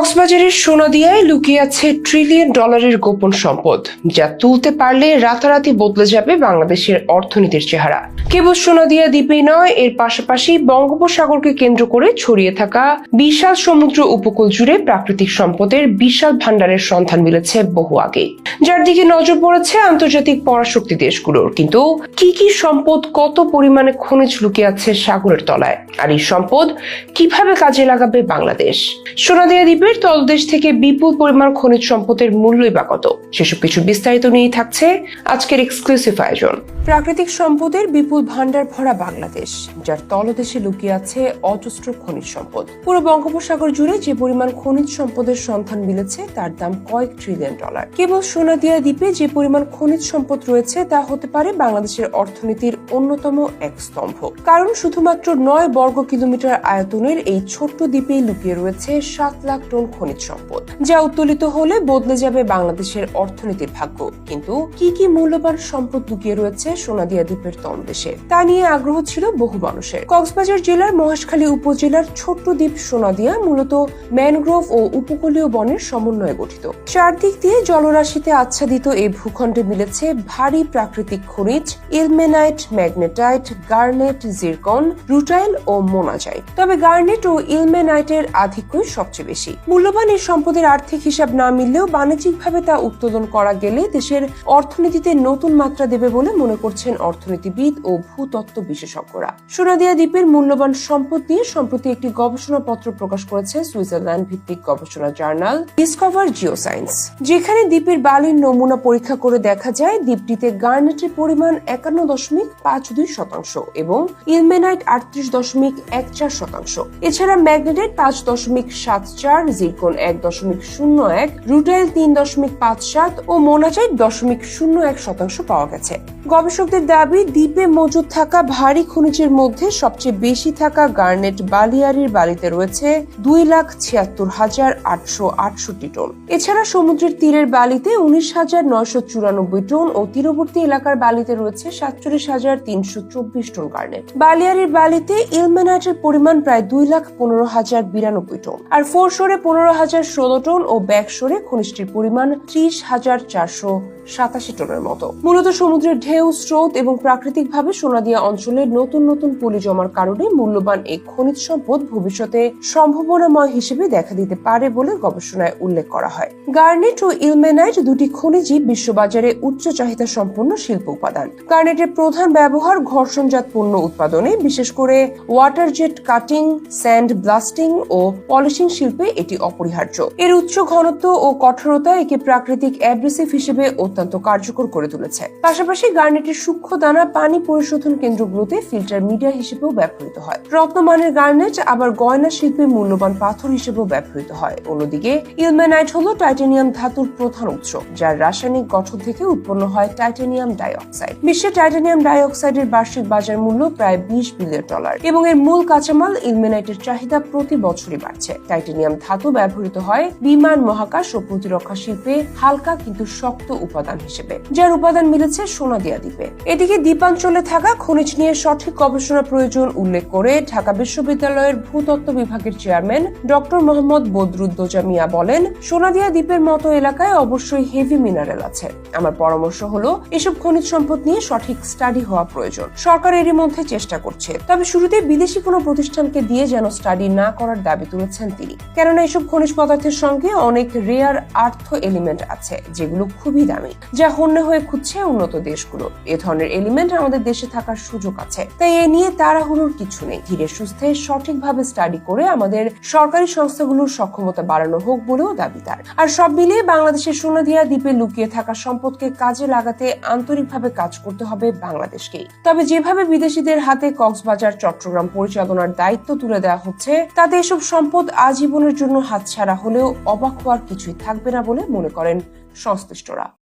কক্সবাজারের সোনাদিয়ায় লুকিয়ে আছে ট্রিলিয়ন ডলারের গোপন সম্পদ, যা তুলতে পারলে রাতারাতি বদলে যাবে বাংলাদেশের অর্থনীতির চেহারা। কেবল সোনাদিয়া দ্বীপেই নয়, এর পাশাপাশি বঙ্গোপসাগরকে কেন্দ্র করে ছড়িয়ে থাকা বিশাল সমুদ্র উপকূল জুড়ে প্রাকৃতিক সম্পদের বিশাল ভাণ্ডারের সন্ধান মিলেছে বহু আগে। যার দিকে নজর পড়েছে আন্তর্জাতিক পরাশক্তি দেশগুলোর। কিন্তু কি কি সম্পদ কত পরিমাণে খনিজ লুকিয়ে আছে সাগরের তলায়? আর এই সম্পদ কীভাবে কাজে লাগাবে বাংলাদেশ? সোনাদিয়া দ্বীপের তলদেশ থেকে বিপুল পরিমাণ খনিজ সম্পদের মূল্যই বা কত? সেসব কিছু বিস্তারিত নিয়েই থাকছে আজকের এক্সক্লুসিভ আয়োজন। প্রাকৃতিক সম্পদের বিপুল ভান্ডার ভরা বাংলাদেশ, যার তলদেশে লুকিয়ে আছে অজস্র খনিজ সম্পদ। পুরো বঙ্গোপসাগর জুড়ে যে পরিমাণ খনিজ সম্পদের সন্ধান মিলেছে, তার দাম কয়েক ট্রিলিয়ন ডলার কেবল সোনাদিয়া দ্বীপে যে পরিমাণ খনিজ সম্পদ রয়েছে, তা হতে পারে বাংলাদেশের অর্থনীতির অন্যতম এক স্তম্ভ। কারণ শুধুমাত্র নয় বর্গ কিলোমিটার আয়তনের এই ছোট্ট দ্বীপেই লুকিয়ে রয়েছে সাত লাখ টন খনিজ সম্পদ, যা উত্তোলিত হলে বদলে যাবে বাংলাদেশের অর্থনীতির ভাগ্য। কিন্তু কি কি মূল্যবান সম্পদ লুকিয়ে রয়েছে সোনাদিয়া দ্বীপের তলদেশে, তা নিয়ে আগ্রহ ছিল বহু মানুষের। কক্সবাজার জেলার মহেশখালী উপজেলার ছোট্ট দ্বীপ সোনাদিয়া মূলত ম্যানগ্রোভ ও উপকূলীয় বনের সমন্বয়ে গঠিত। চারদিক দিয়ে জলরাশিতে আচ্ছাদিত এই ভূখণ্ডে মিলেছে ভারী প্রাকৃতিক খনিজ, ilmenite, magnetite, garnet, zircon, rutile ও মোনাজাইট। তবে গার্নেট ও ইলমেনাইটের আধিক্যই সবচেয়ে বেশি। মূল্যবান এই সম্পদের আর্থিক হিসাব না মিললেও বাণিজ্যিকভাবে তা উত্তোলন করা গেলে দেশের অর্থনীতিতে নতুন মাত্রা দেবে বলে মনে করছেন অর্থনীতিবিদ ও ভূতত্ত্ব বিশেষজ্ঞরা। সোনাদিয়া দ্বীপের মূল্যবান সম্পদ নিয়ে সম্প্রতি একটি গবেষণাপত্র প্রকাশ করেছে সুইজারল্যান্ড ভিত্তিক গবেষণা জার্নাল ডিসকভার জিওসায়েন্স যেখানে দ্বীপের বালির নমুনা পরীক্ষা করে দেখা যায় দ্বীপটিতে গার্নেটের পরিমাণ একান্ন দশমিক পাঁচ দুই শতাংশ এবং ইলমেনাইট আটত্রিশ দশমিক এক চার শতাংশ। এছাড়া ম্যাগনেটের পাঁচ দশমিক সাত চার জিরকন এক দশমিক শূন্য এক, রুটাইল তিন দশমিক পাঁচ সাত ও মোনাজাইট দশমিক শূন্য এক শতাংশ পাওয়া গেছে। গবেষকদের দাবি, দ্বীপে মজুদ থাকা ভারী খনিজের মধ্যে সবচেয়ে বেশি থাকা গার্নেট বালিয়ারির বালিতে রয়েছে দুই লাখ ছিয়াত্তর হাজার আটশো আটষট্টি টন। এছাড়া সমুদ্রের তীরের বালিতে উনিশ হাজার নয়শো চুরানব্বই টন ও তীরবর্তী এলাকার বালিতে রয়েছে সাতচল্লিশ হাজার তিনশো চব্বিশ টন গার্নেট। বালিয়ারির বালিতে ইলমেনাইটের পরিমাণ প্রায় দুই লাখ পনেরো হাজার বিরানব্বই টন। আর ফোরশোরে পনেরো হাজার ষোলো টন ও ব্যাগ সরে খনিজটির পরিমাণ ত্রিশ হাজার চারশো সাতাশি টনের মতো। মূলত সমুদ্রের ঢেউ, স্রোত এবং প্রাকৃতিকভাবে সোনাদিয়া অঞ্চলে নতুন নতুন পলি জমার কারণে মূল্যবান এই খনিজ সম্পদ ভবিষ্যতে সম্ভাবনাময় হিসেবে দেখা দিতে পারে বলে গবেষণায় উল্লেখ করা হয়। গার্নেট ও ইলমেনাইট দুটি খনিজই বিশ্ববাজারে উচ্চ চাহিদা সম্পন্ন শিল্প উপাদান। গার্নেটের প্রধান ব্যবহার ঘর্ষণজাত পণ্য উৎপাদনে, বিশেষ করে water jet cutting, sand blasting ও পলিশিং শিল্পে এটি অপরিহার্য। এর উচ্চ ঘনত্ব ও কঠোরতা একে প্রাকৃতিক অ্যাব্রেসিভ হিসেবে অত্যন্ত কার্যকর করে তুলেছে। পাশাপাশি গার্নেটের সূক্ষ্ম দানা, পানি পরিশোধন কেন্দ্রগুলোতে ফিল্টার মিডিয়া হিসেবেও ব্যবহৃত হয়। রত্নমানের গার্নেট, আবার গয়না শিল্পে মূল্যবান পাথর হিসেবেও ব্যবহৃত হয়। অন্যদিকে, ইলমেনাইট হলো টাইটানিয়াম ধাতুর প্রধান উৎস, যার রাসায়নিক গঠন থেকে উৎপন্ন হয় টাইটানিয়াম ডাইঅক্সাইড। বিশ্বে টাইটানিয়াম ডাইঅক্সাইডের বার্ষিক বাজার মূল্য প্রায় বিশ বিলিয়ন ডলার, এবং এর মূল কাঁচামাল ইলমেনাইটের চাহিদা প্রতি বছরই বাড়ছে। টাইটানিয়াম ধাতু ব্যবহৃত হয় বিমান, মহাকাশ ও প্রতিরক্ষা শিল্পে হালকা কিন্তু শক্ত উপাদান। হিসেবে, যার উপাদান মিলেছে সোনাদিয়া দ্বীপে। এদিকে দ্বীপাঞ্চলে থাকা খনিজ নিয়ে সঠিক গবেষণা প্রয়োজন উল্লেখ করে ঢাকা বিশ্ববিদ্যালয়ের ভূতত্ত্ব বিভাগের চেয়ারম্যান ডক্টর মোহাম্মদ বদরুদ্দোজা মিয়া বলেন, সোনাদিয়া দ্বীপের মতো এলাকায় অবশ্যই হেভি মিনারেল আছে। আমার পরামর্শ হলো, এসব খনিজ সম্পদ নিয়ে সঠিক স্টাডি হওয়া প্রয়োজন। সরকার এরই মধ্যে চেষ্টা করছে, তবে শুরুতে বিদেশি কোনো প্রতিষ্ঠানকে দিয়ে যেন স্টাডি না করার দাবি তুলেছেন তিনি। কেননা এসব খনিজ পদার্থের সঙ্গে অনেক রেয়ার আর্থ এলিমেন্ট আছে, যেগুলো খুবই দামি। যা হন্য হয়ে খুঁজছে উন্নত দেশগুলো। এ ধরনের এলিমেন্ট আমাদের দেশে থাকার সুযোগ আছে। তাই এ নিয়ে তাড়াহুড়োর কিছু নেই। ধীরে সুস্থে, সঠিকভাবে স্টাডি করে আমাদের সরকারি সংস্থাগুলোর সক্ষমতা বাড়ানো হোক বলেও দাবি তার। আর সব মিলিয়ে বাংলাদেশের সোনাদিয়া দ্বীপে লুকিয়ে থাকা সম্পদকে কাজে লাগাতে আন্তরিকভাবে কাজ করতে হবে বাংলাদেশকেই। তবে যেভাবে বিদেশিদের হাতে কক্সবাজার, চট্টগ্রাম পরিচালনার দায়িত্ব তুলে দেওয়া হচ্ছে, তাতে এসব সম্পদ আজীবনের জন্য হাতছাড়া হলেও অবাক হওয়ার কিছুই থাকবে না বলে মনে করেন সংশ্লিষ্টরা।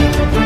Thank you.